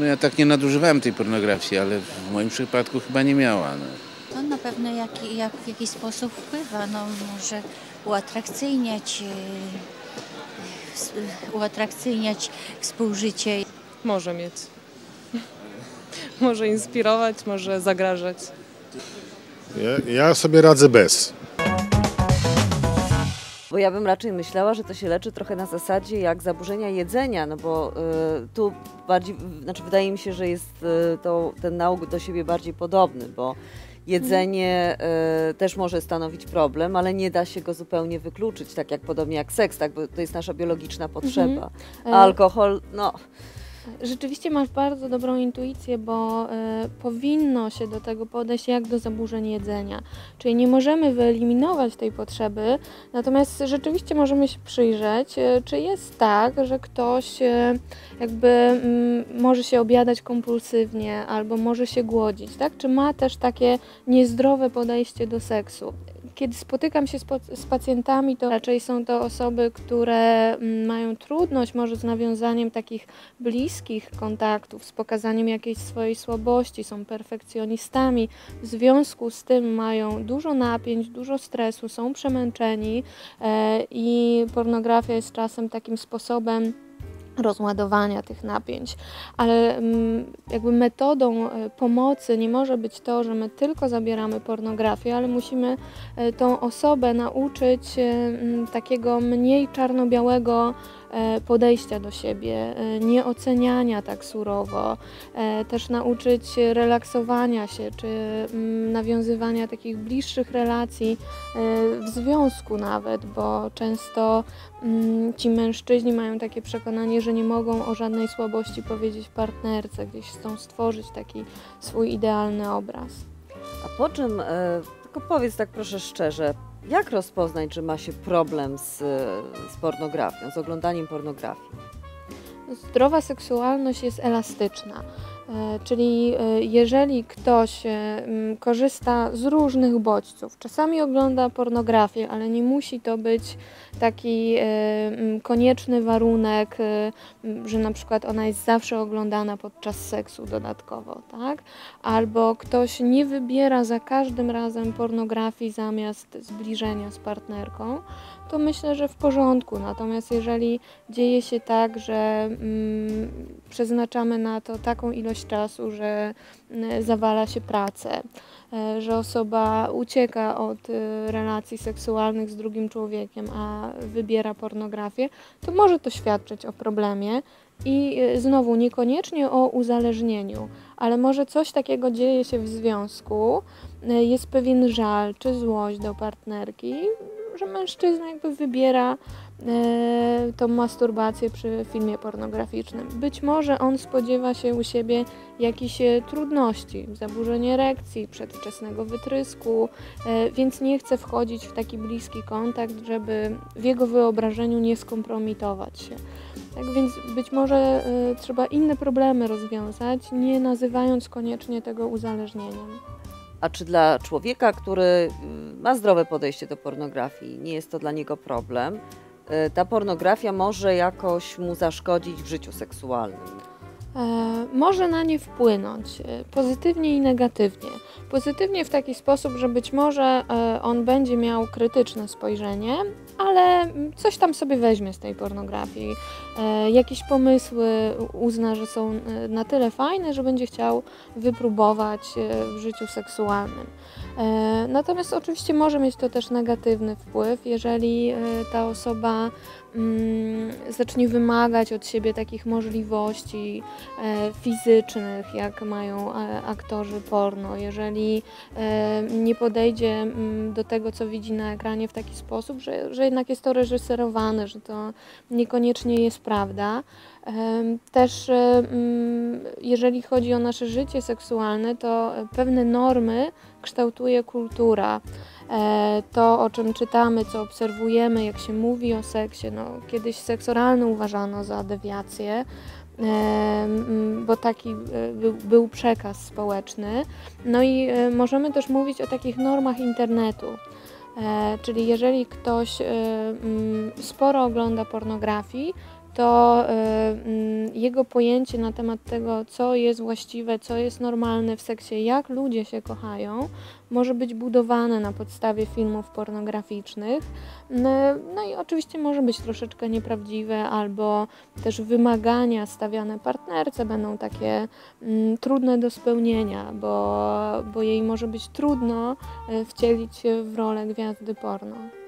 No ja tak nie nadużywałem tej pornografii, ale w moim przypadku chyba nie miała. No. To na pewno jak, jak w jakiś sposób wpływa, no może uatrakcyjniać, s- uatrakcyjniać współżycie. Może mieć. może inspirować, może zagrażać. Ja, ja sobie radzę bez. Bo ja bym raczej myślała, że to się leczy trochę na zasadzie jak zaburzenia jedzenia, no bo y, tu bardziej, znaczy wydaje mi się, że jest y, to, ten nauk do siebie bardziej podobny, bo jedzenie y, też może stanowić problem, ale nie da się go zupełnie wykluczyć, tak jak podobnie jak seks, tak, bo to jest nasza biologiczna potrzeba. A alkohol, no, Rzeczywiście masz bardzo dobrą intuicję, bo e, powinno się do tego podejść jak do zaburzeń jedzenia. Czyli nie możemy wyeliminować tej potrzeby, natomiast rzeczywiście możemy się przyjrzeć, e, czy jest tak, że ktoś e, jakby mm, może się obiadać kompulsywnie albo może się głodzić, tak? Czy ma też takie niezdrowe podejście do seksu. Kiedy spotykam się z, z pacjentami, to raczej są to osoby, które mm, mają trudność może z nawiązaniem takich bliskich kontaktów, z pokazaniem jakiejś swojej słabości, są perfekcjonistami. W związku z tym mają dużo napięć, dużo stresu, są przemęczeni e, i pornografia jest czasem takim sposobem rozładowania tych napięć, ale mm, jakby metodą e, pomocy nie może być to, że my tylko zabieramy pornografię, ale musimy e, tą osobę nauczyć e, takiego mniej czarno-białego podejścia do siebie, e, nie oceniania tak surowo, e, też nauczyć relaksowania się, czy mm, nawiązywania takich bliższych relacji e, w związku nawet, bo często mm, ci mężczyźni mają takie przekonanie, że nie mogą o żadnej słabości powiedzieć partnerce, gdzieś chcą stworzyć taki swój idealny obraz. a po czym, e, tylko powiedz tak proszę szczerze, jak rozpoznać, że ma się problem z, z pornografią, z oglądaniem pornografii? Zdrowa seksualność jest elastyczna, czyli e, jeżeli ktoś e, korzysta z różnych bodźców, czasami ogląda pornografię, ale nie musi to być taki e, konieczny warunek, e, że na przykład ona jest zawsze oglądana podczas seksu dodatkowo, tak? Albo ktoś nie wybiera za każdym razem pornografii zamiast zbliżenia z partnerką, to myślę, że w porządku. Natomiast jeżeli dzieje się tak, że przeznaczamy na to taką ilość czasu, że mm, zawala się pracę, e, że osoba ucieka od e, relacji seksualnych z drugim człowiekiem, a wybiera pornografię, to może to świadczyć o problemie. I e, znowu niekoniecznie o uzależnieniu, ale może coś takiego dzieje się w związku, jest pewien żal czy złość do partnerki, że mężczyzna jakby wybiera e, tą masturbację przy filmie pornograficznym. Być może on spodziewa się u siebie jakichś e, trudności, zaburzeń erekcji, przedwczesnego wytrysku, e, więc nie chce wchodzić w taki bliski kontakt, żeby w jego wyobrażeniu nie skompromitować się. Tak więc być może e, trzeba inne problemy rozwiązać, nie nazywając koniecznie tego uzależnieniem. A czy dla człowieka, który y, ma zdrowe podejście do pornografii, nie jest to dla niego problem, y, ta pornografia może jakoś mu zaszkodzić w życiu seksualnym? E, może na nie wpłynąć e, pozytywnie i negatywnie. Pozytywnie w taki sposób, że być może e, on będzie miał krytyczne spojrzenie, ale coś tam sobie weźmie z tej pornografii. Jakieś pomysły uzna, że są na tyle fajne, że będzie chciał wypróbować w życiu seksualnym. Natomiast oczywiście może mieć to też negatywny wpływ, jeżeli ta osoba zacznie wymagać od siebie takich możliwości e, fizycznych, jak mają e, aktorzy porno, jeżeli e, nie podejdzie mm, do tego, co widzi na ekranie w taki sposób, że, że jednak jest to reżyserowane, że to niekoniecznie jest prawda. Też mm, jeżeli chodzi o nasze życie seksualne, to pewne normy kształtuje kultura. To, o czym czytamy, co obserwujemy, jak się mówi o seksie, no, kiedyś seks oralny uważano za dewiację, bo taki e, był, przekaz społeczny. No i e, możemy też mówić o takich normach internetu. E, Czyli jeżeli ktoś sporo ogląda pornografii, to jego pojęcie na temat tego, co jest właściwe, co jest normalne w seksie, jak ludzie się kochają, może być budowane na podstawie filmów pornograficznych. No, no i oczywiście może być troszeczkę nieprawdziwe, albo też wymagania stawiane partnerce będą takie mm, trudne do spełnienia, bo, bo jej może być trudno y, wcielić się w rolę gwiazdy porno.